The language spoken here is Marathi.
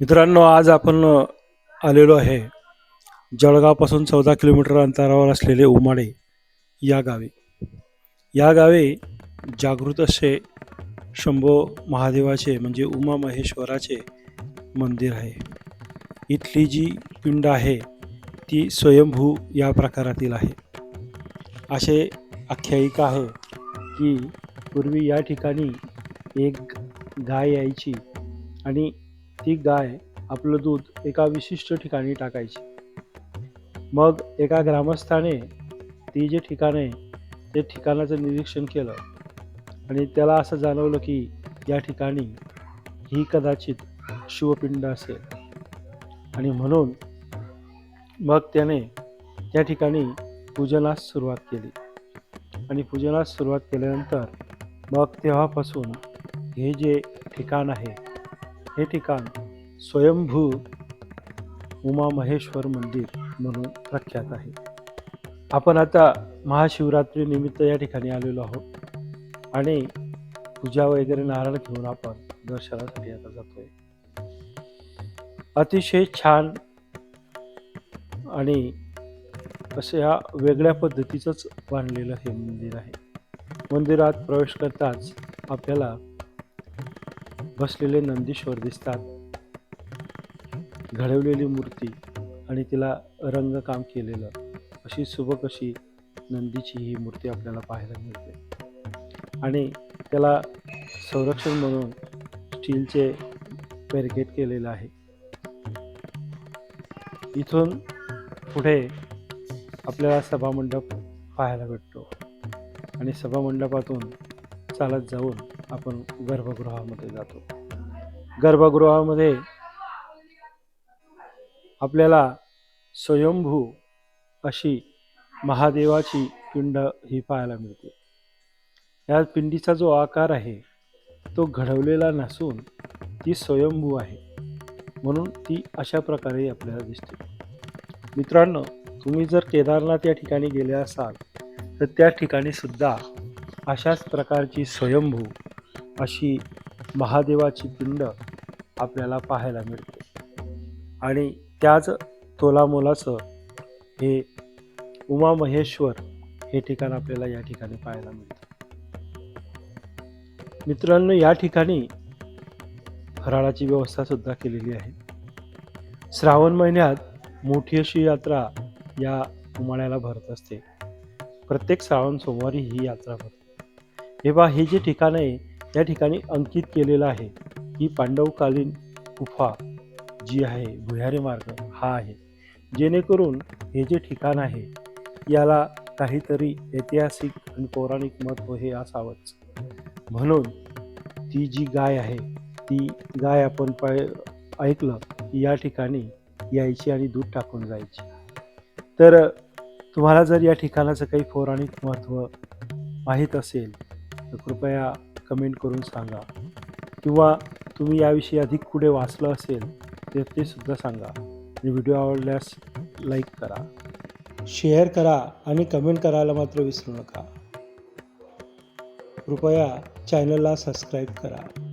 मित्रांनो आज आपण आलेलो आहे जळगावपासून चौदा किलोमीटर अंतरावर असलेले उमाडे या गावी. या गावी जागृत असे शंभो महादेवाचे म्हणजे उमा महेश्वराचे मंदिर आहे. इथली जी पिंड आहे ती स्वयंभू या प्रकारातील आहे. असे आख्यायिका आहे की पूर्वी या ठिकाणी एक गाय यायची आणि ती गाय आपलं दूध एका विशिष्ट ठिकाणी टाकायची. मग एका ग्रामस्थाने ती जे ठिकाण आहे ते ठिकाणाचं निरीक्षण केलं आणि त्याला असं जाणवलं की या ठिकाणी ही कदाचित शिवपिंड असेल. आणि म्हणून मग त्याने त्या ठिकाणी पूजनास सुरुवात केली. आणि पूजनास सुरुवात केल्यानंतर मग तेव्हापासून हे जे ठिकाण आहे हे ठिकाण स्वयंभू उमा महेश्वर मंदिर म्हणून प्रख्यात आहे. आपण आता महाशिवरात्री निमित्त या ठिकाणी आलेलो आहोत आणि पूजा वगैरे नारळ घेऊन आपण दर्शनासाठी आता जातोय. अतिशय छान आणि असं ह्या वेगळ्या पद्धतीचंच बांधलेलं हे मंदिर आहे. मंदिरात प्रवेश करताच आपल्याला बसलेले नंदीश्वर दिसतात. घडवलेली मूर्ती आणि तिला रंगकाम केलेलं अशी सुबक अशी नंदीची ही मूर्ती आपल्याला पाहायला मिळते. आणि त्याला संरक्षण म्हणून स्टीलचे बॅरिकेड केलेलं आहे. इथून पुढे आपल्याला सभामंडप पाहायला भेटतो. आणि सभामंडपातून चालत जाऊन आपण गर्भगृहामध्ये जातो. गर्भगृहामध्ये आपल्याला स्वयंभू अशी महादेवाची पिंड ही पाहायला मिळते. या पिंडीचा जो आकार आहे तो घडवलेला नसून ती स्वयंभू आहे. म्हणून ती अशा प्रकारे आपल्याला दिसते. मित्रांनो तुम्ही जर केदारनाथ या ठिकाणी गेले असाल तर त्या ठिकाणी सुद्धा अशाच प्रकारची स्वयंभू अशी महादेवाची पिंड आपल्याला पाहायला मिळते. आणि त्याच तोलामोलाचं हे उमा महेश्वर हे ठिकाण आपल्याला या ठिकाणी पाहायला मिळतं. मित्रांनो या ठिकाणी फराळाची व्यवस्था सुद्धा केलेली आहे. श्रावण महिन्यात मोठी अशी यात्रा या उमाळ्याला भरत असते. प्रत्येक श्रावण सोमवारी ही यात्रा भरते. हे बा हे जे ठिकाण आहे या ठिकाणी अंकित केलेलं आहे ही पांडवकालीन गुफा जी आहे भुयारी मार्ग हा आहे. जेणेकरून हे जे ठिकाण आहे याला काहीतरी ऐतिहासिक आणि पौराणिक महत्त्व हे असावंच. म्हणून ती जी गाय आहे ती गाय आपण पाय ऐकलं की या ठिकाणी यायची आणि दूध टाकून जायची. तर तुम्हाला जर या ठिकाणाचं काही पौराणिक महत्त्व माहीत असेल तर कृपया कमेंट करून सांगा. किंवा तुम्ही याविषयी अधिक पुढे वाचलं असेल तर ते सुद्धा सांगा. आणि व्हिडिओ आवडल्यास लाईक करा. शेअर करा आणि कमेंट करायला मात्र विसरू नका. कृपया चॅनलला सबस्क्राईब करा.